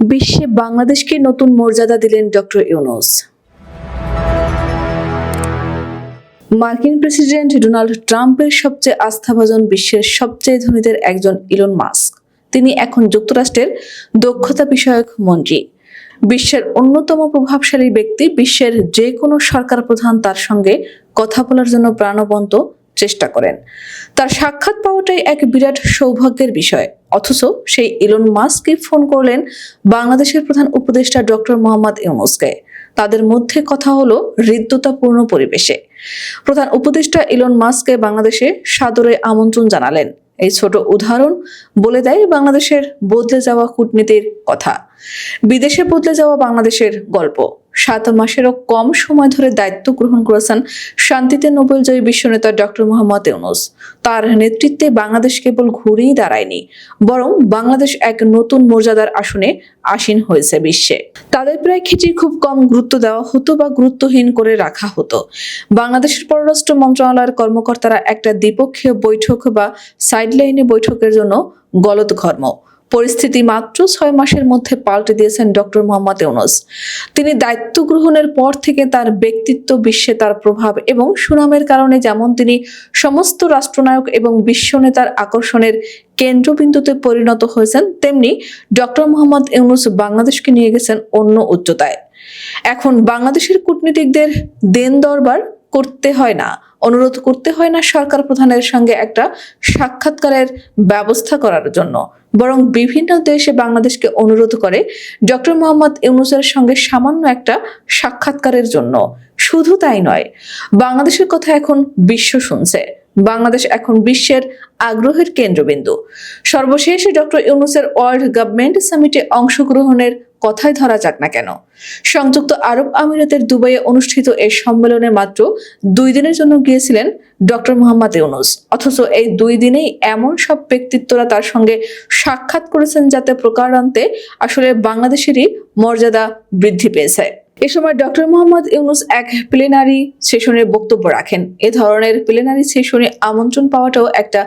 বিশ্বে বাংলাদেশকে নতুন মর্যাদা দিলেন ডক্টর ইউনুস। মার্কিন প্রেসিডেন্ট ডোনাল্ড ট্রাম্পের সবচেয়ে আস্থাভাজন বিশ্বের সবচেয়ে ধনীদের একজন ইলন মাস্ক। তিনি এখন যুক্তরাষ্ট্রের দক্ষতা বিষয়ক মন্ত্রী। বিশ্বের অন্যতম প্রভাবশালী ব্যক্তি, বিশ্বের যে কোনো সরকার প্রধান তার সঙ্গে কথা বলার জন্য প্রাণবন্ত চেষ্টা করেন। তার সাক্ষাৎ পাওয়াটাই এক বিরাট সৌভাগ্যের বিষয়। অথচ সেই ইলন মাস্ককে ফোন করলেন বাংলাদেশের প্রধান উপদেষ্টা ডক্টর মোহাম্মদ ইউনুসকে। তাদের মধ্যে কথা হলো হৃদ্যতাপূর্ণ পরিবেশে। প্রধান উপদেষ্টা ইলন মাস্ককে বাংলাদেশে সাদরে আমন্ত্রণ জানালেন। এই ছোট উদাহরণ বলে দেয় বাংলাদেশের বদলে যাওয়া কূটনীতির কথা। বিদেশে বদলে যাওয়া বাংলাদেশের গল্প। সাত মাসেরও কম সময় ধরে দায়িত্ব গ্রহণ করেছেন শান্তিতে নোবেল নোবেলজয়ী বিশ্বনেতা ডক্টর মোহাম্মদ ইউনুস। তার নেতৃত্বে বাংলাদেশ কেবল ঘুরেই দাঁড়ায়নি, বরং বাংলাদেশ এক নতুন মর্যাদার আসনে আসীন হয়েছে বিশ্বে। তাদের প্রায় ক্ষেত্রে খুব কম গুরুত্ব দেওয়া হতো বা গুরুত্বহীন করে রাখা হতো। বাংলাদেশের পররাষ্ট্র মন্ত্রণালয়ের কর্মকর্তারা একটা দ্বিপক্ষীয় বৈঠক বা সাইডলাইনে বৈঠকের জন্য গলদঘর্ম। পরিস্থিতি মাত্র ছয় মাসের মধ্যে পাল্টে দিয়েছেন ডক্টর মোহাম্মদ ইউনুস। তিনি দায়িত্ব গ্রহণের পর থেকে তার ব্যক্তিত্ব বিশ্বে তার প্রভাব এবং সুনামের কারণে যেমন তিনি সমস্ত রাষ্ট্রনায়ক এবং বিশ্ব নেতার আকর্ষণের কেন্দ্রবিন্দুতে পরিণত হয়েছেন, তেমনি ডক্টর মোহাম্মদ ইউনুস বাংলাদেশকে নিয়ে গেছেন অন্য উচ্চতায়। এখন বাংলাদেশের কূটনীতিকদের দেন দরবার করতে হয় না, অনুরোধ করতে হয় না সরকার প্রধানের সঙ্গে একটা সাক্ষাৎকারের ব্যবস্থা করার জন্য। বরং বিভিন্ন দেশে বাংলাদেশকে অনুরোধ করে ডক্টর মোহাম্মদ ইউনুসের সঙ্গে সামান্য একটা সাক্ষাৎকারের জন্য। শুধু তাই নয়, বাংলাদেশের কথা এখন বিশ্ব শুনছে। বাংলাদেশ এখন বিশ্বের আগ্রহের কেন্দ্রবিন্দু। সর্বশেষে ডক্টর ইউনুসের ওয়ার্ল্ড গভর্নমেন্ট সামিটে অংশগ্রহণের কথাই ধরা যাক না কেন। সংযুক্ত আরব আমিরাতের দুবাইয়ে অনুষ্ঠিত এই সম্মেলনে মাত্র দুই দিনের জন্য গিয়েছিলেন ডক্টর মোহাম্মদ ইউনুস। অথচ এই দুই দিনেই এমন সব ব্যক্তিত্বরা তার সঙ্গে সাক্ষাৎ করেছেন যাতে প্রকারান্তে আসলে বাংলাদেশেরই মর্যাদা বৃদ্ধি পেয়েছে। এ সময় ডক্টর মোহাম্মদ ইউনুস এক প্লেনারি সেশনে বক্তব্য রাখেন। এ ধরনের প্লেনারি সেশনে আমন্ত্রণ পাওয়াটাও একটা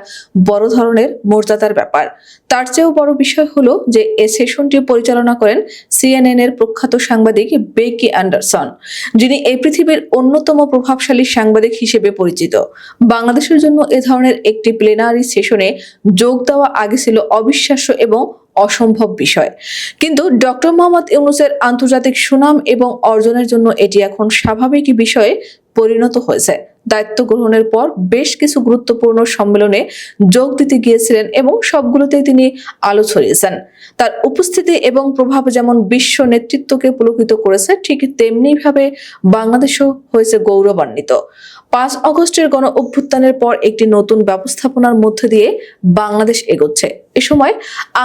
বড় ধরনের মর্যাদার ব্যাপার। তার চেয়েও বড় বিষয় হলো যে, এ সেশনটি পরিচালনা করেন সিএনএন এর প্রখ্যাত সাংবাদিক বেকি অ্যান্ডারসন, যিনি এই পৃথিবীর অন্যতম প্রভাবশালী সাংবাদিক হিসেবে পরিচিত। বাংলাদেশের জন্য এ ধরনের একটি প্লেনারি সেশনে যোগ দেওয়া আগে ছিল অবিশ্বাস্য এবং অসম্ভব বিষয়। কিন্তু ডক্টর মোহাম্মদ ইউনুসের আন্তর্জাতিক সুনাম এবং অর্জনের জন্য এটি এখন স্বাভাবিক বিষয়ে পরিণত হয়েছে। দায়িত্ব গ্রহণের পর বেশ কিছু গুরুত্বপূর্ণ সম্মেলনে যোগ দিতে গিয়েছিলেন এবং সবগুলোতেই তিনি আলো ছড়িয়েছেন। তার উপস্থিতি এবং প্রভাব যেমন বিশ্ব নেতৃত্বকে পুলকিত করেছে, ঠিক তেমনি ভাবে বাংলাদেশও হয়েছে গৌরবান্বিত। পাঁচ অগস্টের গণ অভ্যুত্থানের পর একটি নতুন ব্যবস্থাপনার মধ্য দিয়ে বাংলাদেশ এগোচ্ছে। এ সময়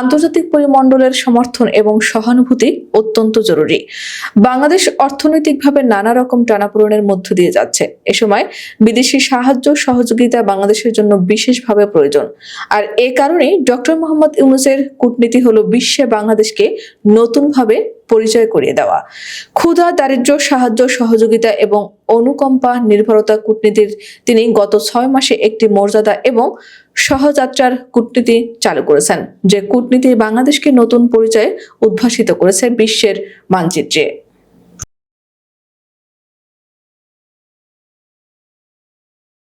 আন্তর্জাতিক পরিমণ্ডলের সমর্থন এবং সহানুভূতি অত্যন্ত জরুরি। বাংলাদেশ অর্থনৈতিকভাবে নানা রকম টানাপোড়েনের মধ্য দিয়ে যাচ্ছে। এ সময় বিদেশি সাহায্য সহযোগিতা বাংলাদেশের জন্য বিশেষভাবে প্রয়োজন। আর এ কারণেই ডক্টর মোহাম্মদ ইউনুসের কূটনীতি হলো বিশ্বে বাংলাদেশকে নতুনভাবে পরিচয় করিয়ে দেওয়া। ক্ষুধা, দারিদ্র্য, সাহায্য, সহযোগিতা এবং অনুকম্পা নির্ভরতা কূটনীতির তিনি গত ছয় মাসে একটি মর্যাদা এবং সহযাত্রার কূটনীতি চালু করেছেন যে কূটনীতি বাংলাদেশকে নতুন পরিচয়ে উদ্ভাসিত করেছে বিশ্বের মানচিত্রে।